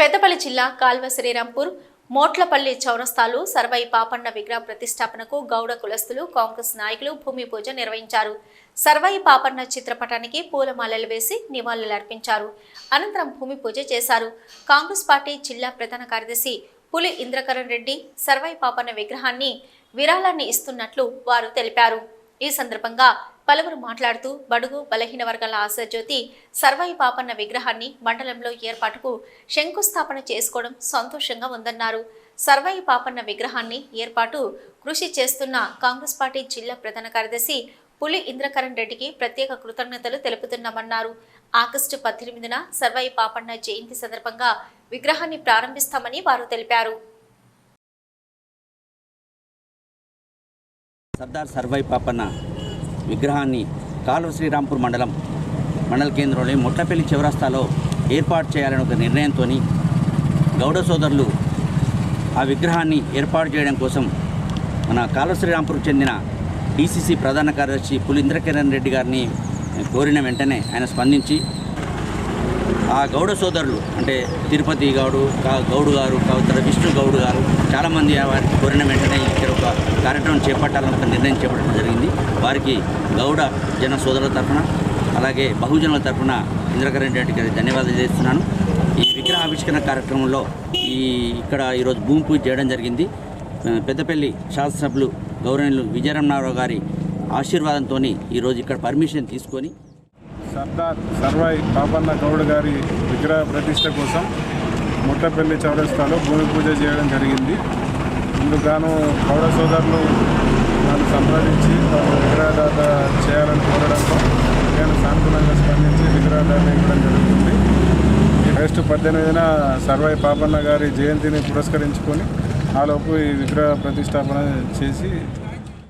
పెద్దపల్లి జిల్లా కాల్వ శ్రీరాంపూర్ మోట్లపల్లి చౌరస్తాలు సర్వై పాపన్న విగ్రహ ప్రతిష్టాపనకు గౌడ కులస్తులు కాంగ్రెస్ నాయకులు భూమి పూజ నిర్వహించారు. సర్వై పాపన్న చిత్రపటానికి పూలమాలలు వేసి నివాళులు అర్పించారు. అనంతరం భూమి పూజ చేశారు. కాంగ్రెస్ పార్టీ జిల్లా ప్రధాన కార్యదర్శి పులి ఇంద్రకరణ్ రెడ్డి సర్వై పాపన్న విగ్రహాన్ని విరాళాన్ని ఇస్తున్నట్లు వారు తెలిపారు. ఈ సందర్భంగా పలువురు మాట్లాడుతూ బడుగు బలహీన వర్గాల ఆశాజ్యోతి సర్వాయి పాపన్న విగ్రహాన్ని మండలంలో ఏర్పాటుకు శంకుస్థాపన చేసుకోవడం సంతోషంగా ఉందన్నారు. సర్వాయి పాపన్న విగ్రహాన్ని ఏర్పాటు కృషి చేస్తున్న కాంగ్రెస్ పార్టీ జిల్లా ప్రధాన కార్యదర్శి పులి ఇంద్రకరణ్ రెడ్డికి ప్రత్యేక కృతజ్ఞతలు తెలుపుతున్నామన్నారు. ఆగస్టు పద్దెనిమిదిన సర్వాయి పాపన్న జయంతి సందర్భంగా విగ్రహాన్ని ప్రారంభిస్తామని వారు తెలిపారు. సర్దార్ సర్వై పాపన్న విగ్రహాన్ని కాలువ శ్రీరాంపూర్ మండలం మండల కేంద్రంలోని ముట్లపల్లి చివరస్తాలో ఏర్పాటు చేయాలని ఒక నిర్ణయంతో గౌడ సోదరులు ఆ విగ్రహాన్ని ఏర్పాటు చేయడం కోసం మన కాలువ శ్రీరాంపూర్కు చెందిన డీసీసీ ప్రధాన కార్యదర్శి పులి ఇంద్రకిరణ్ రెడ్డి గారిని కోరిన వెంటనే ఆయన స్పందించి ఆ గౌడ సోదరులు అంటే తిరుపతి గౌడు కా- గౌడు గారు కౌతర విష్ణు గౌడు గారు చాలామంది వారికి కోరిన వెంటనే ఇక్కడ ఒక కార్యక్రమం చేపట్టాలని ఒక నిర్ణయం చేపట్టడం జరిగింది. వారికి గౌడ జన సోదరుల తరఫున అలాగే బహుజనుల తరఫున ఇంద్రకరణ్ రెడ్డి గారికి ధన్యవాదాలు చేస్తున్నాను. ఈ విగ్రహావిష్కరణ కార్యక్రమంలో ఈ ఇక్కడ ఈరోజు భూమి పూజ చేయడం జరిగింది. పెద్దపల్లి శాసనసభ్యులు గౌరవనీయులు విజయరమణారావు గారి ఆశీర్వాదంతో ఈరోజు ఇక్కడ పర్మిషన్ తీసుకొని సర్దార్ సర్వాయి పాపన్న గౌడ్ గారి విగ్రహ ప్రతిష్ట కోసం ముట్టపల్లి చౌరస్తాలో భూమి పూజ చేయడం జరిగింది. ఇందుకు గాను గౌడ సోదరులు నన్ను సంప్రదించి తాను విగ్రహదాత చేయాలని కోరడంతో నేను సానుకూలంగా స్పందించి విగ్రహదాత ఇవ్వడం జరుగుతుంది. ఈ ఆగస్టు పద్దెనిమిదిన సర్వాయి పాపన్న గారి జయంతిని పురస్కరించుకొని ఆలోపు ఈ విగ్రహ ప్రతిష్టాపన చేసి